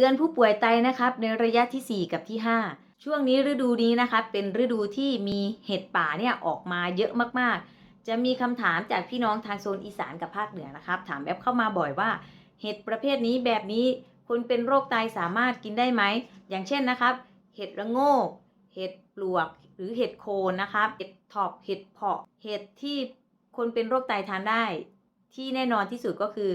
เตือนผู้ป่วยไตนะครับในระยะทีสี่4 กับที่ 5 ช่วงนี้ฤดูนี้นะครับเป็นฤดูที่มีเห็ดป่าเนี่ยออกมาเยอะมากๆ จะมีคำถามจากพี่น้องทางโซนอีสานกับภาคเหนือนะครับ ถามแอปเข้ามาบ่อยว่า เห็ดประเภทนี้แบบนี้คนเป็นโรคไตสามารถกินได้ไหม อย่างเช่นนะครับ เห็ดระโงก เห็ดปลวก หรือเห็ดโคนนะครับ เห็ดถอบเห็ดเพาะ เห็ดที่คนเป็นโรคไตทานได้ ที่แน่นอนที่สุดก็คือ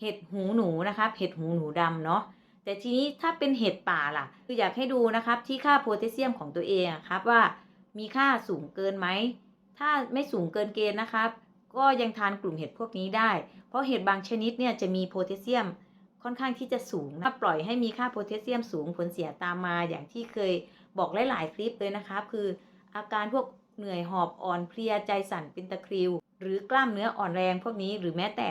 เห็ดหูหนูนะครับ เห็ดหูหนูดำเนาะ แต่ทีนี้ถ้าเป็นเห็ดป่าล่ะ คืออยากให้ดูนะครับที่ค่าโพแทสเซียมของตัวเองครับว่ามีค่าสูงเกินไหม ถ้าไม่สูงเกินเกณฑ์นะครับ ก็ยังทานกลุ่มเห็ดพวกนี้ได้ เพราะเห็ดบางชนิดเนี่ยจะมีโพแทสเซียมค่อนข้างที่จะสูง ถ้าปล่อยให้มีค่าโพแทสเซียมสูงผลเสียตามมาอย่างที่เคยบอกหลาย ๆ คลิปเลยนะครับคืออาการพวกเหนื่อยหอบอ่อนเพลียใจสั่นเป็นตะคริว หรือกล้ามเนื้ออ่อนแรงพวกนี้หรือแม้แต่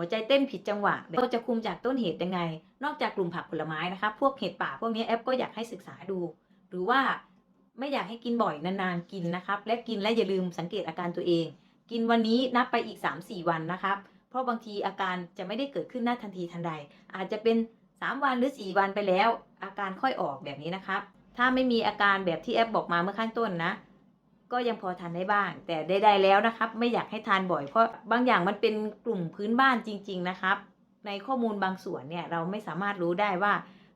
หัวใจเต้นผิดจังหวะเราจะคุมจากต้นเหตุยังไง นอกจากกลุ่มผักผลไม้นะครับพวกเห็ดป่าพวกนี้แอปก็อยากให้ศึกษาดู หรือว่าไม่อยากให้กินบ่อยนานๆกินนะครับและกินและอย่าลืมสังเกตอาการตัวเอง กินวันนี้นับไปอีก 3-4 วันนะครับเพราะบางทีอาการจะไม่ได้เกิดขึ้นหน้าทันทีทันใด อาจจะเป็น 3 วันหรือ 4 วันไปแล้ว อาการค่อยออกแบบนี้นะครับถ้าไม่มีอาการแบบที่แอปบอกมาเมื่อข้างต้นนะ ก็ยังพอทานได้บ้าง แต่ใดๆแล้วนะครับ ไม่อยากให้ทานบ่อยเพราะบางอย่างมันเป็นกลุ่มพื้นบ้านจริง ๆนะครับ ในข้อมูลบางส่วนเนี่ยเราไม่สามารถรู้ได้ว่า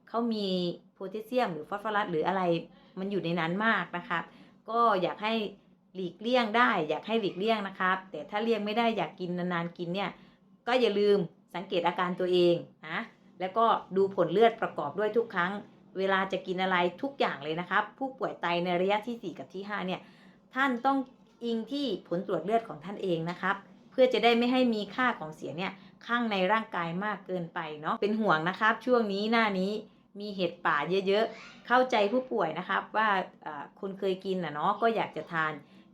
เขามีโพแทสเซียมหรือฟอสฟอรัสหรืออะไรมันอยู่ในนั้นมากนะครับ ก็อยากให้หลีกเลี่ยงได้ อยากให้หลีกเลี่ยงนะครับ แต่ถ้าเลี่ยงไม่ได้อยากกินนานๆกินเนี่ยก็อย่าลืมสังเกตอาการตัวเองนะแล้วก็ดูผลเลือดประกอบด้วยทุกครั้ง เวลาจะกินอะไรทุกอย่างเลยนะครับ ผู้ป่วยไตในระยะที่ 4 กับที่ 5 เนี่ย ท่านต้องอิงที่ผลตรวจเลือดของท่านเองนะครับ เพื่อจะได้ไม่ให้มีค่าของเสียเนี่ยข้างในร่างกายมากเกินไปเนาะเป็นห่วงนะครับ ช่วงนี้หน้านี้มีเห็ดป่าเยอะๆ เข้าใจผู้ป่วยนะครับว่าคนเคยกินนะเนาะก็อยากจะทาน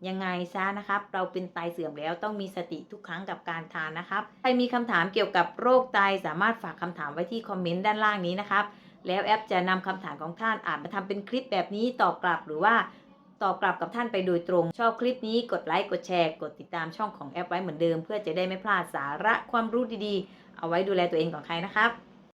ยังไงซะนะครับ เราเป็นไตเสื่อมแล้วต้องมีสติทุกครั้งกับการทานนะครับ ใครมีคำถามเกี่ยวกับโรคไตสามารถฝากคำถามไว้ที่คอมเมนต์ด้านล่างนี้นะครับ แล้วแอปจะนำคำถามของท่านอาจมาทำเป็นคลิปแบบนี้ตอบกลับหรือว่า ตอบกลับกับท่านไปโดยตรง ชอบคลิปนี้กดไลค์กดแชร์กดติดตามช่องของแอปไว้เหมือนเดิม เพื่อจะได้ไม่พลาดสาระความรู้ดีๆ เอาไว้ดูแลตัวเองของใครนะครับ